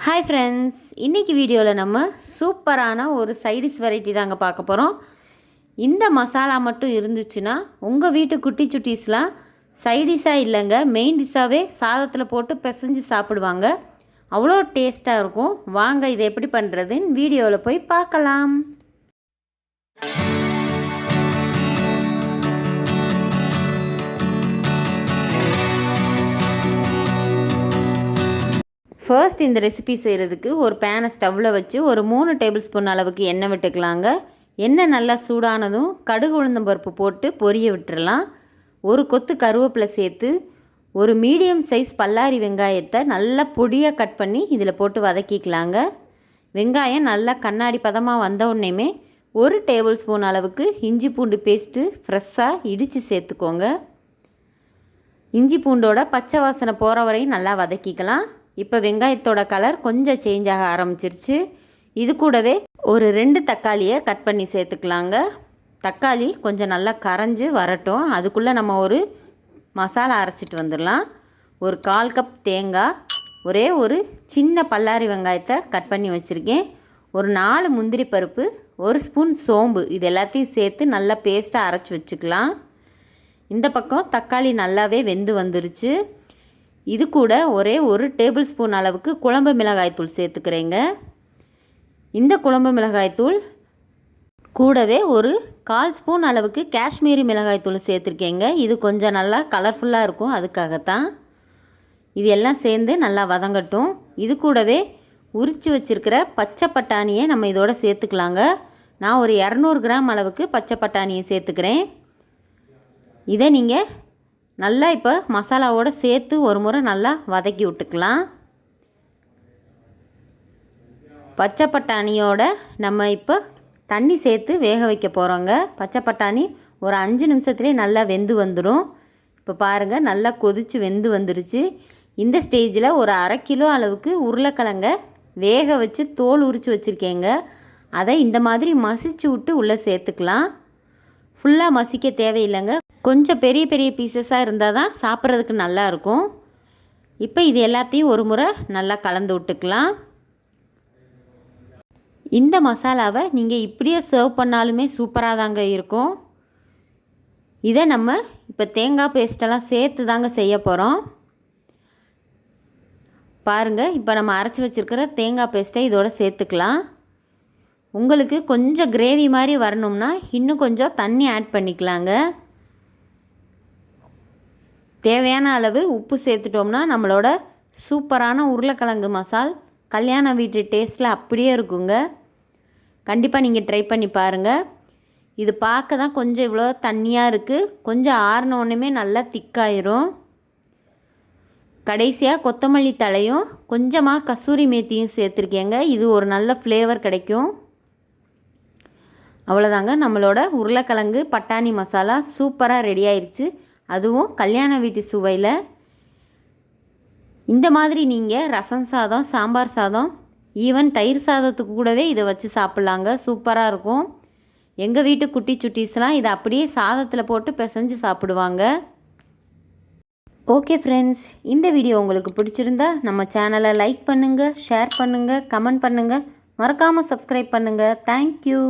Hi friends இன்றைக்கி வீடியோவில் நம்ம சூப்பரான ஒரு சைடிஷ் வெரைட்டி தாங்க பார்க்க போகிறோம் இந்த மசாலா மட்டும் இருந்துச்சுன்னா உங்கள் வீட்டு குட்டி சுட்டீஸ்லாம் சைடிஷாக இல்லைங்க மெயின் டிஷ்ஷாகவே சாதத்தில் போட்டு பிசைஞ்சு சாப்பிடுவாங்க. அவ்வளோ டேஸ்ட்டாக இருக்கும். வாங்க இதை எப்படி பண்ணுறதுன்னு வீடியோவில் போய் பார்க்கலாம். ஃபர்ஸ்ட் இந்த ரெசிபி செய்கிறதுக்கு ஒரு பேனை ஸ்டவ்வில் வச்சு ஒரு மூணு டேபிள் ஸ்பூன் அளவுக்கு எண்ணெய் விட்டுக்கலாங்க. எண்ணெய் நல்லா சூடானதும் கடுகு உளுந்தம் பருப்பு போட்டு பொரிய விட்டுறலாம். ஒரு கொத்து கருவேப்பிலை சேர்த்து ஒரு மீடியம் சைஸ் பல்லாரி வெங்காயத்தை நல்லா பொடியாக கட் பண்ணி இதில் போட்டு வதக்கிக்கலாங்க. வெங்காயம் நல்லா கண்ணாடி பதமாக வந்த உடனேமே ஒரு டேபிள் ஸ்பூன் அளவுக்கு இஞ்சி பூண்டு பேஸ்ட்டு ஃப்ரெஷ்ஷாக இடித்து சேர்த்துக்கோங்க. இஞ்சி பூண்டோட பச்சை வாசனை போகிற வரையும் நல்லா வதக்கிக்கலாம். இப்போ வெங்காயத்தோட கலர் கொஞ்சம் சேஞ்ச் ஆக ஆரம்பிச்சிருச்சு. இது கூடவே ஒரு ரெண்டு தக்காளியை கட் பண்ணி சேர்த்துக்கலாங்க. தக்காளி கொஞ்சம் நல்லா கரைஞ்சி வரட்டும். அதுக்குள்ளே நம்ம ஒரு மசாலா அரைச்சிட்டு வந்துடலாம். ஒரு கால் கப் தேங்காய் ஒரே ஒரு சின்ன பல்லாரி வெங்காயத்தை கட் பண்ணி வச்சுருக்கேன். ஒரு நாலு முந்திரி பருப்பு ஒரு ஸ்பூன் சோம்பு இது எல்லாத்தையும் சேர்த்து நல்லா பேஸ்ட்டாக அரைச்சி வச்சுக்கலாம். இந்த பக்கம் தக்காளி நல்லாவே வெந்து வந்துருச்சு. இது கூட ஒரே ஒரு டேபிள் ஸ்பூன் அளவுக்கு குழம்பு மிளகாய்த்தூள் சேர்த்துக்கிறேங்க. இந்த குழம்பு மிளகாய்த்தூள் கூடவே ஒரு கால் ஸ்பூன் அளவுக்கு காஷ்மீரி மிளகாய்த்தூள் சேர்த்துருக்கேங்க. இது கொஞ்சம் நல்லா கலர்ஃபுல்லாக இருக்கும் அதுக்காகத்தான். இது எல்லாம் சேர்ந்து நல்லா வதங்கட்டும். இது கூடவே உரித்து வச்சுருக்கிற பச்சை பட்டாணியை நம்ம இதோட சேர்த்துக்கலாங்க. நான் ஒரு இரநூறு கிராம் அளவுக்கு பச்சை பட்டாணியை சேர்த்துக்கிறேன். இதை நீங்கள் நல்லா இப்போ மசாலாவோடு சேர்த்து ஒரு முறை நல்லா வதக்கி விட்டுக்கலாம். பச்சை பட்டாணியோட நம்ம இப்போ தண்ணி சேர்த்து வேக வைக்க போகிறோங்க பச்சை பட்டாணி ஒரு அஞ்சு நிமிஷத்துலேயே நல்லா வெந்து வந்துடும் இப்போ பாருங்கள் நல்லா கொதித்து வெந்து வந்துருச்சு. இந்த ஸ்டேஜில் ஒரு அரை கிலோ அளவுக்கு உருளைக்கிழங்க வேக வச்சு தோல் உரித்து வச்சுருக்கேங்க. அதை இந்த மாதிரி மசிச்சு விட்டு உள்ளே சேர்த்துக்கலாம். ஃபுல்லாக மசிக்க தேவையில்லைங்க. கொஞ்சம் பெரிய பெரிய பீசஸாக இருந்தால் தான் சாப்பிட்றதுக்கு நல்லாயிருக்கும் இப்போ இது எல்லாத்தையும் ஒரு முறை நல்லா கலந்து விட்டுக்கலாம். இந்த மசாலாவை நீங்கள் இப்படியே சர்வ் பண்ணாலுமே சூப்பராக தாங்க இருக்கும். இதை நம்ம இப்போ தேங்காய் பேஸ்ட்டெல்லாம் சேர்த்து தாங்க செய்ய போகிறோம் பாருங்கள் இப்போ நம்ம அரைச்சி வச்சுருக்கிற தேங்காய் பேஸ்ட்டை இதோடு சேர்த்துக்கலாம். உங்களுக்கு கொஞ்சம் கிரேவி மாதிரி வரணும்னா இன்னும் கொஞ்சம் தண்ணி ஆட் பண்ணிக்கலாங்க. தேவையான அளவு உப்பு சேர்த்துட்டோம்னா நம்மளோட சூப்பரான உருளைக்கிழங்கு மசால் கல்யாண வீட்டு டேஸ்ட்டில் அப்படியே இருக்குங்க. கண்டிப்பாக நீங்கள் ட்ரை பண்ணி பாருங்கள் இது பார்க்க தான் கொஞ்சம் இவ்வளோ தண்ணியாக இருக்குது கொஞ்சம் ஆறினோடனே நல்லா திக்காயிரும் கடைசியாக கொத்தமல்லி தலையும் கொஞ்சமாக கசூரி மேத்தியும் சேர்த்துருக்கேங்க. இது ஒரு நல்ல ஃப்ளேவர் கிடைக்கும். அவ்வளோதாங்க நம்மளோட உருளைக்கிழங்கு பட்டாணி மசாலா சூப்பராக ரெடி ஆயிடுச்சு அதுவும் கல்யாண வீட்டு சுவையில். இந்த மாதிரி நீங்கள் ரசம் சாதம் சாம்பார் சாதம் ஈவன் தயிர் சாதத்துக்கு கூடவே இதை வச்சு சாப்பிட்லாங்க. சூப்பராக இருக்கும். எங்கள் வீட்டு குட்டி சுட்டீஸ்லாம் இதை அப்படியே சாதத்தில் போட்டு பிசைஞ்சு சாப்பிடுவாங்க. ஓகே ஃப்ரெண்ட்ஸ் இந்த வீடியோ உங்களுக்கு பிடிச்சிருந்தா நம்ம சேனலை லைக் பண்ணுங்கள் ஷேர் பண்ணுங்கள் கமெண்ட் பண்ணுங்கள் மறக்காமல் சப்ஸ்கிரைப் பண்ணுங்கள் தேங்க்யூ